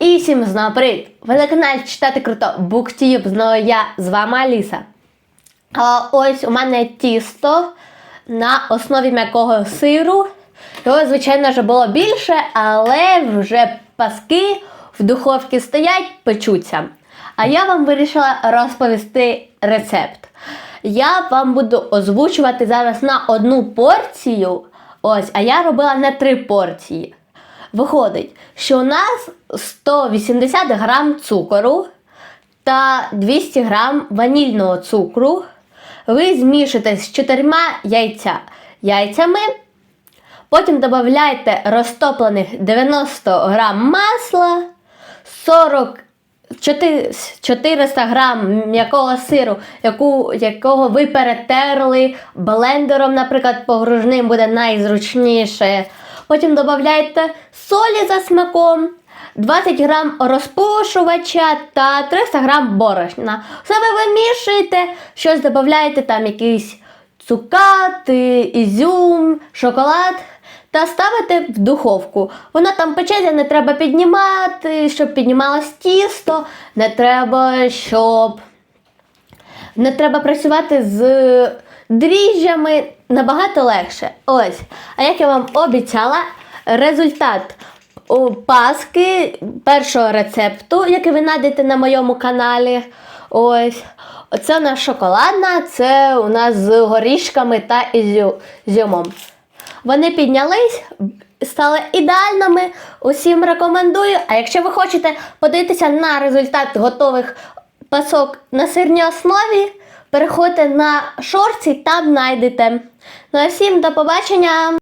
І всім знову привіт! Ви на каналі читати круто Буктюб, знову я з вами Аліса. А ось у мене тісто на основі м'якого сиру. Його, звичайно, вже було більше, але вже паски в духовці стоять, печуться. А я вам вирішила розповісти рецепт. Я вам буду озвучувати зараз на одну порцію. Ось, а я робила на три порції. Виходить, що у нас 180 грам цукору та 200 грам ванільного цукру. Ви змішите з чотирма яйця, яйцями. Потім додаєте розтоплених 90 грам масла, 40 400 грам м'якого сиру, яку, якого ви перетерли блендером, наприклад, погружним буде найзручніше. Потім додаєте солі за смаком, 20 грам розпушувача та 300 грам борошна. Все ви вимішуєте, щось додаєте, там якийсь цукат, ізюм, шоколад. Та ставите в духовку. Вона там печеться, не треба піднімати, щоб піднімалось тісто, не треба, щоб не треба працювати з дріжджами набагато легше. Ось. А як я вам обіцяла, результат паски першого рецепту, який ви знайдете на моєму каналі. Ось. Оце у нас шоколадна, це у нас з горішками та ізюмом. Вони піднялись, стали ідеальними. Усім рекомендую. А якщо ви хочете подивитися на результат готових пасок на сирній основі, переходьте на шорці, там знайдете. Ну а всім до побачення!